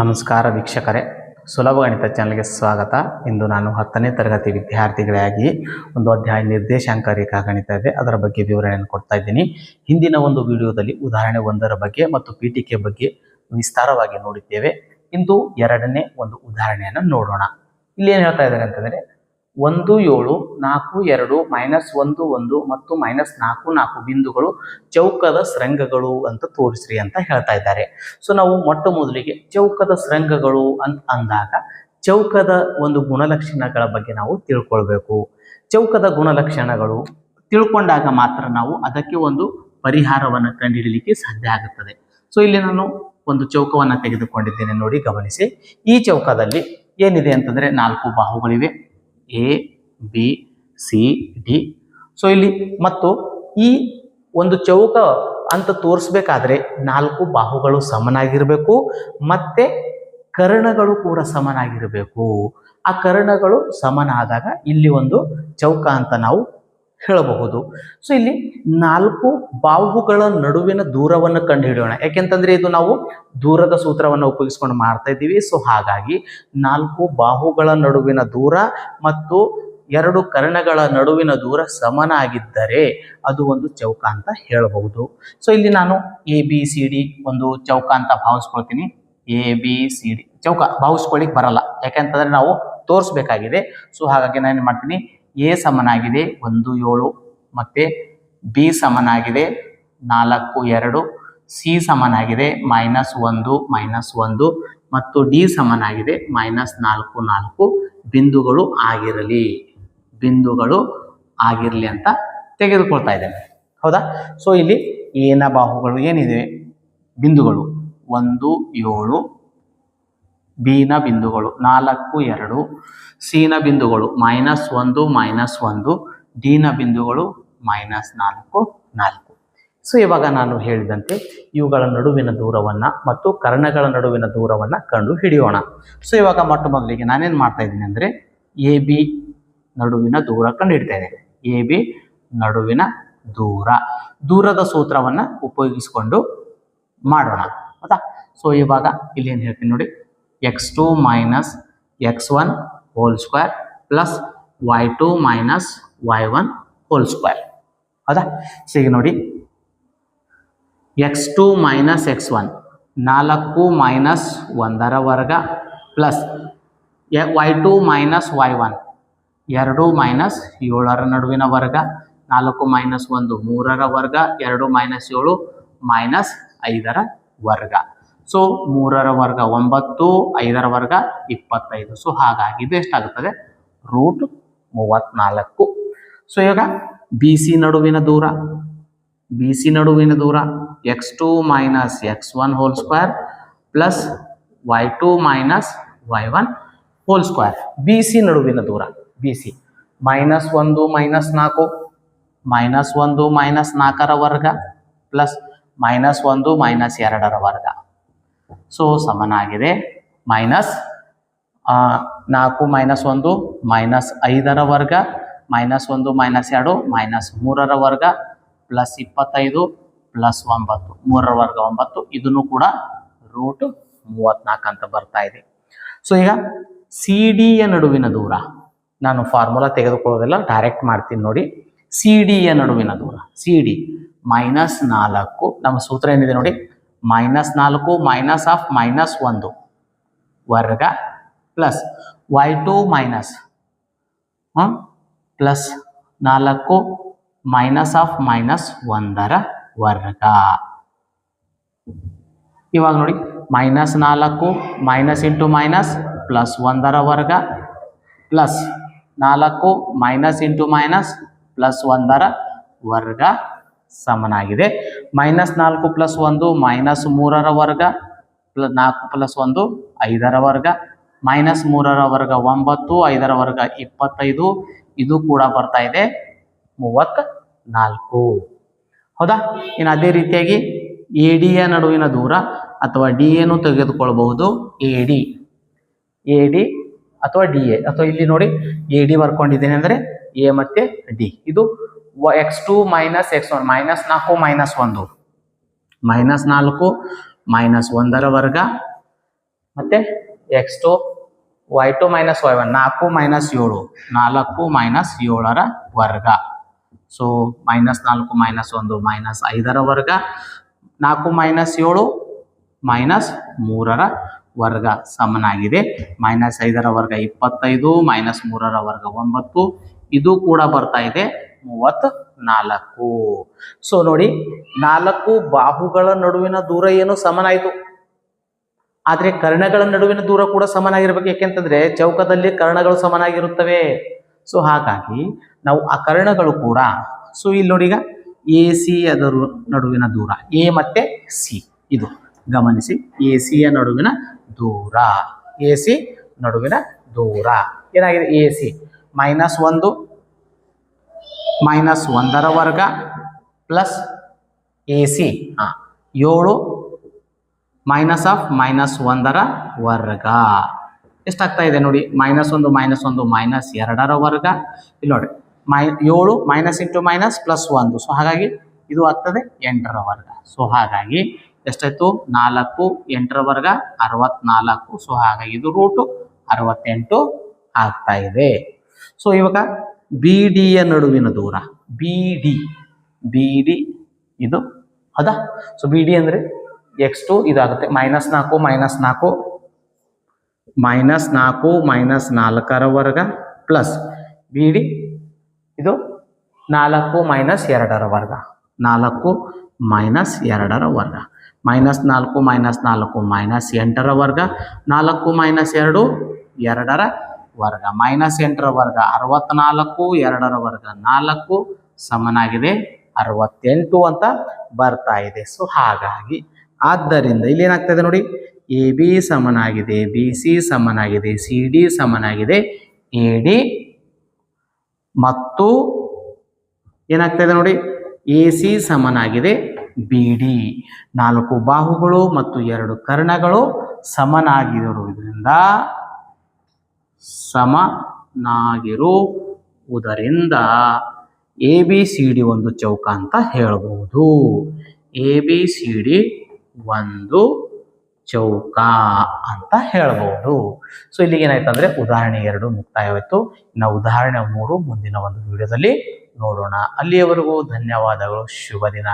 ನಮಸ್ಕಾರ ವೀಕ್ಷಕರೇ. ಸುಲಭ ಗಣಿತ ಚಾನಲ್ಗೆ ಸ್ವಾಗತ. ಇಂದು ನಾನು ಹತ್ತನೇ ತರಗತಿ ವಿದ್ಯಾರ್ಥಿಗಳಾಗಿ ಒಂದು ಅಧ್ಯಾಯ ನಿರ್ದೇಶಾಂಕ ರೇಖಾ ಗಣಿತ ಇದೆ. ಅದರ ಬಗ್ಗೆ ವಿವರಣೆಯನ್ನು ಕೊಡ್ತಾ ಇದ್ದೀನಿ. ಹಿಂದಿನ ಒಂದು ವಿಡಿಯೋದಲ್ಲಿ ಉದಾಹರಣೆ ಒಂದರ ಬಗ್ಗೆ ಮತ್ತು ಪೀಠಿಕೆ ಬಗ್ಗೆ ವಿಸ್ತಾರವಾಗಿ ನೋಡಿದ್ದೇವೆ. ಇಂದು ಎರಡನೇ ಒಂದು ಉದಾಹರಣೆಯನ್ನು ನೋಡೋಣ. ಇಲ್ಲಿ ಏನು ಹೇಳ್ತಾ ಇದ್ದಾರೆ ಅಂತಂದರೆ ಒಂದು ಏಳು ನಾಲ್ಕು ಎರಡು ಮೈನಸ್ ಒಂದು ಒಂದು ಮತ್ತು ಮೈನಸ್ ನಾಲ್ಕು ನಾಲ್ಕು ಬಿಂದುಗಳು ಚೌಕದ ಶೃಂಗಗಳು ಅಂತ ತೋರಿಸ್ರಿ ಅಂತ ಹೇಳ್ತಾ ಇದ್ದಾರೆ. ಸೊ ನಾವು ಮೊಟ್ಟ ಮೊದಲಿಗೆ ಚೌಕದ ಶೃಂಗಗಳು ಅಂತ ಅಂದಾಗ ಚೌಕದ ಒಂದು ಗುಣಲಕ್ಷಣಗಳ ಬಗ್ಗೆ ನಾವು ತಿಳ್ಕೊಳ್ಬೇಕು. ಚೌಕದ ಗುಣಲಕ್ಷಣಗಳು ತಿಳ್ಕೊಂಡಾಗ ಮಾತ್ರ ನಾವು ಅದಕ್ಕೆ ಒಂದು ಪರಿಹಾರವನ್ನು ಕಂಡುಹಿಡಲಿಕ್ಕೆ ಸಾಧ್ಯ ಆಗುತ್ತದೆ. ಸೊ ಇಲ್ಲಿ ನಾನು ಒಂದು ಚೌಕವನ್ನು ತೆಗೆದುಕೊಂಡಿದ್ದೇನೆ. ನೋಡಿ ಗಮನಿಸಿ. ಈ ಚೌಕದಲ್ಲಿ ಏನಿದೆ ಅಂತಂದ್ರೆ ನಾಲ್ಕು ಬಾಹುಗಳಿವೆ. A B C D so ಇಲ್ಲಿ ಮತ್ತು ಈ ಒಂದು ಚೌಕ ಅಂತ ತೋರಿಸ್ಬೇಕಾದ್ರೆ ನಾಲ್ಕು ಬಾಹುಗಳು ಸಮನಾಗಿರಬೇಕು, ಮತ್ತೆ ಕರ್ಣಗಳು ಕೂಡ ಸಮನಾಗಿರಬೇಕು. ಆ ಕರ್ಣಗಳು ಸಮನಾದಾಗ ಇಲ್ಲಿ ಒಂದು ಚೌಕ ಅಂತ ನಾವು ಹೇಳಬಹುದು. ಸೊ ಇಲ್ಲಿ ನಾಲ್ಕು ಬಾಹುಗಳ ನಡುವಿನ ದೂರವನ್ನು ಕಂಡುಹಿಡಿಯೋಣ. ಯಾಕೆಂತಂದ್ರೆ ಇದು ನಾವು ದೂರದ ಸೂತ್ರವನ್ನು ಉಪಯೋಗಿಸ್ಕೊಂಡು ಮಾಡ್ತಾ ಇದ್ದೀವಿ. ಸೊ ಹಾಗಾಗಿ ನಾಲ್ಕು ಬಾಹುಗಳ ನಡುವಿನ ದೂರ ಮತ್ತು ಎರಡು ಕರ್ಣಗಳ ನಡುವಿನ ದೂರ ಸಮನಾಗಿದ್ದರೆ ಅದು ಒಂದು ಚೌಕ ಅಂತ ಹೇಳಬಹುದು. ಸೊ ಇಲ್ಲಿ ನಾನು ಎ ಬಿ ಸಿ ಡಿ ಒಂದು ಚೌಕ ಅಂತ ಭಾವಿಸ್ಕೊಳ್ತೀನಿ. ಎ ಬಿ ಸಿ ಡಿ ಚೌಕ ಭಾವಿಸ್ಕೊಳ್ಳಿಕ್ ಬರಲ್ಲ. ಯಾಕೆಂತಂದ್ರೆ ನಾವು ತೋರಿಸ್ಬೇಕಾಗಿದೆ. ಸೊ ಹಾಗಾಗಿ ನಾನು ಏನು ಮಾಡ್ತೀನಿ? ಎ ಸಮನಾಗಿದೆ ಒಂದು ಏಳು, ಮತ್ತೆ ಬಿ ಸಮನಾಗಿದೆ ನಾಲ್ಕು ಎರಡು, ಸಿ ಸಮನಾಗಿದೆ ಮೈನಸ್ ಒಂದು ಮೈನಸ್ ಒಂದು, ಮತ್ತು ಡಿ ಸಮನಾಗಿದೆ ಮೈನಸ್ ನಾಲ್ಕು ನಾಲ್ಕು. ಬಿಂದುಗಳು ಆಗಿರಲಿ ಬಿಂದುಗಳು ಆಗಿರಲಿ ಅಂತ ತೆಗೆದುಕೊಳ್ತಾ ಇದ್ದೇನೆ. ಹೌದಾ? ಸೊ ಇಲ್ಲಿ ಏನ ಬಾಹುಗಳು ಏನಿದೆ? ಬಿಂದುಗಳು. ಒಂದು, ಏಳು ಬಿನ ಬಿಂದುಗಳು. ನಾಲ್ಕು, ಎರಡು ಸಿನ ಬಿಂದುಗಳು ಮೈನಸ್ ಒಂದು ಮೈನಸ್ ಒಂದು ಡಿನ ಬಿಂದುಗಳು ಮೈನಸ್ ನಾಲ್ಕು ನಾಲ್ಕು. ಸೊ, ಇವಾಗ ನಾನು ಹೇಳಿದಂತೆ ಇವುಗಳ ನಡುವಿನ ದೂರವನ್ನು ಮತ್ತು ಕರ್ಣಗಳ ನಡುವಿನ ದೂರವನ್ನು ಕಂಡು ಹಿಡಿಯೋಣ. ಸೊ, ಇವಾಗ ಮೊಟ್ಟ ಮೊದಲಿಗೆ ನಾನೇನು ಮಾಡ್ತಾ ಇದ್ದೀನಿ ಅಂದರೆ ಎ, ಬಿ ನಡುವಿನ ದೂರ ಕಂಡು ಹಿಡ್ತಾ ಇದ್ದೇನೆ. ಎ, ಬಿ ನಡುವಿನ ದೂರ. ದೂರದ ಸೂತ್ರವನ್ನು ಉಪಯೋಗಿಸಿಕೊಂಡು ಮಾಡೋಣ. ಹೌದಾ? ಸೊ, ಇವಾಗ ಇಲ್ಲಿ ಏನು ಹೇಳ್ತೀನಿ ನೋಡಿ. X two minus x one whole square plus y two minus y one whole square ಹೌದಾ? ಸೊ ಈಗ ನೋಡಿ. X two minus x one ನಾಲ್ಕು ಮೈನಸ್ ಒಂದರ ವರ್ಗ plus y two minus y one ಎರಡು ಮೈನಸ್ ಏಳರ ನಡುವಿನ ವರ್ಗ, ನಾಲ್ಕು ಮೈನಸ್ ಒಂದು ಮೂರರ ವರ್ಗ, ಎರಡು ಮೈನಸ್ ಏಳು ಮೈನಸ್ ಐದರ ವರ್ಗ. ಸೊ ಮೂರರ ವರ್ಗ ಒಂಬತ್ತು, ಐದರ ವರ್ಗ ಇಪ್ಪತ್ತೈದು. ಸೊ ಹಾಗಾಗಿ ಇದು ಎಷ್ಟಾಗುತ್ತದೆ? ರೂಟ್ ಮೂವತ್ನಾಲ್ಕು. ಸೊ ಇವಾಗ ಬಿ ಸಿ ನಡುವಿನ ದೂರ. ಬಿ ಸಿ ನಡುವಿನ ದೂರ. X two minus x one whole square plus y two minus y one whole square B C ನಡುವಿನ ದೂರ. ಬಿ ಸಿ ಮೈನಸ್ ಒಂದು ಮೈನಸ್ ನಾಲ್ಕು. ಮೈನಸ್ ಒಂದು ಮೈನಸ್ ನಾಲ್ಕರ ವರ್ಗ ಪ್ಲಸ್ ಮೈನಸ್ ಒಂದು ಮೈನಸ್ ಎರಡರ ವರ್ಗ. ಸೊ ಸಮನಾಗಿದೆ. ಮೈನಸ್ ನಾಲ್ಕು ಮೈನಸ್ ಒಂದು, ಮೈನಸ್ ಐದರ ವರ್ಗ, ಮೈನಸ್ ಒಂದು, ಮೈನಸ್ ಎರಡು, ಮೈನಸ್ ಮೂರರ ವರ್ಗ, ಪ್ಲಸ್ ಇಪ್ಪತ್ತೈದು, ಪ್ಲಸ್ ಒಂಬತ್ತು, ಮೂರರ ವರ್ಗ ಒಂಬತ್ತು. ಇದನ್ನು ಕೂಡ ರೂಟ್ ಮೂವತ್ನಾಲ್ಕು ಅಂತ ಬರ್ತಾ ಇದೆ. ಸೊ ಈಗ ಸಿ ಡಿಯ ನಡುವಿನ ದೂರ, ನಾನು ಫಾರ್ಮುಲಾ ತೆಗೆದುಕೊಳ್ಳೋದಿಲ್ಲ ಡೈರೆಕ್ಟ್ ಮಾಡ್ತೀನಿ ನೋಡಿ. ಸಿ ಯ ನಡುವಿನ ದೂರ ಸಿ ಡಿ ಮೈನಸ್ ನಾಲ್ಕು, ನಮ್ಮ ಸೂತ್ರ ಏನಿದೆ ನೋಡಿ? ಮೈನಸ್ ನಾಲ್ಕು ಮೈನಸ್ ಆಫ್ ಮೈನಸ್ ಒಂದು. ವರ್ಗ plus y two minus plus ನಾಲ್ಕು ಮೈನಸ್ ಆಫ್ ಮೈನಸ್ ಒಂದರ ವರ್ಗ. ಇವಾಗ ನೋಡಿ ಮೈನಸ್ ನಾಲ್ಕು ಮೈನಸ್ ಇಂಟು ಮೈನಸ್ ಪ್ಲಸ್ ಒಂದರ ವರ್ಗ ಪ್ಲಸ್ ನಾಲ್ಕು ಮೈನಸ್ ಇಂಟು ಮೈನಸ್ ಪ್ಲಸ್ ಒಂದರ ವರ್ಗ ಸಮನಾಗಿದೆ. ಮೈನಸ್ ನಾಲ್ಕು ಪ್ಲಸ್ ಒಂದು ಮೈನಸ್ ಮೂರರ ವರ್ಗ ನಾಲ್ಕು ಪ್ಲಸ್ ಒಂದು, ಐದರ ವರ್ಗ ಮೈನಸ್ ಮೂರರ ವರ್ಗ ಒಂಬತ್ತು, ಐದರ ವರ್ಗ ಇಪ್ಪತ್ತೈದು, ಇದು ಕೂಡ ಬರ್ತಾ ಇದೆ ಮೂವತ್ತ ನಾಲ್ಕು ಹೌದಾ? ಇನ್ನು ಅದೇ ರೀತಿಯಾಗಿ ಎ ಯ ನಡುವಿನ ದೂರ ಅಥವಾ ಡಿ ಎನು ತೆಗೆದುಕೊಳ್ಳಬಹುದು ಎ ಡಿ ಎ ಡಿ ಅಥವಾ ಡಿ ಎ ಅಥವಾ ಇಲ್ಲಿ ನೋಡಿ ಎ ಡಿ ಬರ್ಕೊಂಡಿದ್ದೇನೆ ಅಂದರೆ ಎ ಮತ್ತೆ ಡಿ ಇದು x two minus x one minus ನಾಲ್ಕು ಮೈನಸ್ ಒಂದು. ಮೈನಸ್ ನಾಲ್ಕು ಮೈನಸ್ ಒಂದರ ವರ್ಗ. ಮತ್ತೆ x two y two minus y one ನಾಲ್ಕು ಮೈನಸ್ ಏಳು ನಾಲ್ಕು ಮೈನಸ್ ಏಳರ ವರ್ಗ. ಸೊ ಮೈನಸ್ ನಾಲ್ಕು ಮೈನಸ್ ಒಂದು ಮೈನಸ್ ಐದರ ವರ್ಗ. ನಾಲ್ಕು ಮೈನಸ್ ಏಳು ಮೈನಸ್ ಮೂರರ ವರ್ಗ. ಸಮನಾಗಿದೆ. ಮೈನಸ್ ಐದರ ವರ್ಗ ಇಪ್ಪತ್ತೈದು ಮೈನಸ್ ಮೂರರ ವರ್ಗ ಒಂಬತ್ತು. ಇದು ಕೂಡ ಬರ್ತಾ ಇದೆ. ಮೂವತ್ತ್ ನಾಲ್ಕು ಸೊ ನೋಡಿ, ನಾಲ್ಕು ಬಾಹುಗಳ ನಡುವಿನ ದೂರ ಏನು ಸಮನಾಯಿತು? ಆದರೆ ಕರ್ಣಗಳ ನಡುವಿನ ದೂರ ಕೂಡ ಸಮನಾಗಿರ್ಬೇಕು. ಯಾಕೆಂತಂದ್ರೆ ಚೌಕದಲ್ಲಿ ಕರ್ಣಗಳು ಸಮನಾಗಿರುತ್ತವೆ. ಸೊ ಹಾಗಾಗಿ ನಾವು ಆ ಕರ್ಣಗಳು ಕೂಡ, ಸೊ ಇಲ್ಲಿ ನೋಡಿ ಈಗ ಎ, ಸಿ ಅದರ ನಡುವಿನ ದೂರ, ಎ ಮತ್ತೆ ಸಿ. ಇದು ಗಮನಿಸಿ, ಎ ಸಿಯ ನಡುವಿನ ದೂರ, ಎ, ಸಿ ನಡುವಿನ ದೂರ. ಏನಾಗಿದೆ? A, C. ಮೈನಸ್ ಒಂದು ಮೈನಸ್ ಒಂದರ ವರ್ಗ ಪ್ಲಸ್ ಎ ಸಿ ಹಾಂ. ಏಳು ಮೈನಸ್ ಆಫ್ ಮೈನಸ್ ಒಂದರ ವರ್ಗ. ಎಷ್ಟಾಗ್ತಾ ಇದೆ ನೋಡಿ? ಮೈನಸ್ ಒಂದು ಮೈನಸ್ ಒಂದು ಮೈನಸ್ ಎರಡರ ವರ್ಗ. ಇಲ್ಲಿ ನೋಡಿ ಮೈ ಏಳು ಮೈನಸ್ ಇಂಟು ಮೈನಸ್ ಪ್ಲಸ್ ಒಂದು. ಸೊ ಹಾಗಾಗಿ ಇದು ಆಗ್ತದೆ ಎಂಟರ ವರ್ಗ. ಸೊ ಹಾಗಾಗಿ ಎಷ್ಟಾಯ್ತು? ನಾಲ್ಕು ಎಂಟರ ವರ್ಗ ಅರವತ್ನಾಲ್ಕು. ಸೊ ಹಾಗಾಗಿ ಇದು ರೂಟು ಅರವತ್ತೆಂಟು ಆಗ್ತಾ ಇದೆ. ಸೊ ಇವಾಗ ಬಿ ಡಿಯ ನಡುವಿನ ದೂರ. ಬಿ ಡಿ ಬಿ ಡಿ ಇದು ಹೌದಾ ಸೊ ಬಿ ಡಿ ಅಂದರೆ ಎಕ್ಸ್ ಟು ಇದಾಗುತ್ತೆ. ಮೈನಸ್ ನಾಲ್ಕು ಮೈನಸ್ ನಾಲ್ಕು ಮೈನಸ್ ನಾಲ್ಕು ಮೈನಸ್ ನಾಲ್ಕರ ವರ್ಗ ಪ್ಲಸ್ ಬಿ ಡಿ ಇದು ನಾಲ್ಕು ಮೈನಸ್ ಎರಡರ ವರ್ಗ ನಾಲ್ಕು ಮೈನಸ್ ಎರಡರ ವರ್ಗ ಮೈನಸ್ ನಾಲ್ಕು ಮೈನಸ್ ನಾಲ್ಕು ಮೈನಸ್ ಎಂಟರ ವರ್ಗ ನಾಲ್ಕು ಮೈನಸ್ ಎರಡು, ಎರಡರ ವರ್ಗ. ಮೈನಸ್ ಎಂಟರ ವರ್ಗ ಅರವತ್ನಾಲ್ಕು, ಎರಡರ ವರ್ಗ ನಾಲ್ಕು, ಸಮನಾಗಿದೆ ಅರವತ್ತೆಂಟು ಅಂತ ಬರ್ತಾ ಇದೆ. ಸೊ ಹಾಗಾಗಿ ಆದ್ದರಿಂದ ಇಲ್ಲಿ ಏನಾಗ್ತದೆ ನೋಡಿ, ಎ ಬಿ ಸಮನಾಗಿದೆ, ಬಿ ಸಿ ಸಮನಾಗಿದೆ, ಸಿ ಡಿ ಸಮನಾಗಿದೆ, ಎ ಡಿ ಮತ್ತು ಏನಾಗ್ತದೆ ನೋಡಿ, ಎ ಸಿ ಸಮನಾಗಿದೆ, ಬಿ ಡಿ. ನಾಲ್ಕು ಬಾಹುಗಳು ಮತ್ತು ಎರಡು ಕರ್ಣಗಳು ಸಮನಾಗಿರುವುದರಿಂದ ಸಮನಾಗಿರುವುದರಿಂದ ಎ ಬಿ ಸಿ ಡಿ ಒಂದು ಚೌಕ ಅಂತ ಹೇಳಬಹುದು ಎ ಬಿ ಸಿ ಡಿ ಒಂದು ಚೌಕ ಅಂತ ಹೇಳಬಹುದು ಸೊ ಇಲ್ಲಿಗೆ ಏನಾಯ್ತು ಅಂದ್ರೆ ಉದಾಹರಣೆ ಎರಡು ಮುಕ್ತಾಯವಾಯಿತು. ಇನ್ನು ಉದಾಹರಣೆ ಮೂರು ಮುಂದಿನ ಒಂದು ವಿಡಿಯೋದಲ್ಲಿ ನೋಡೋಣ. ಅಲ್ಲಿಯವರೆಗೂ ಧನ್ಯವಾದಗಳು. ಶುಭ ದಿನ.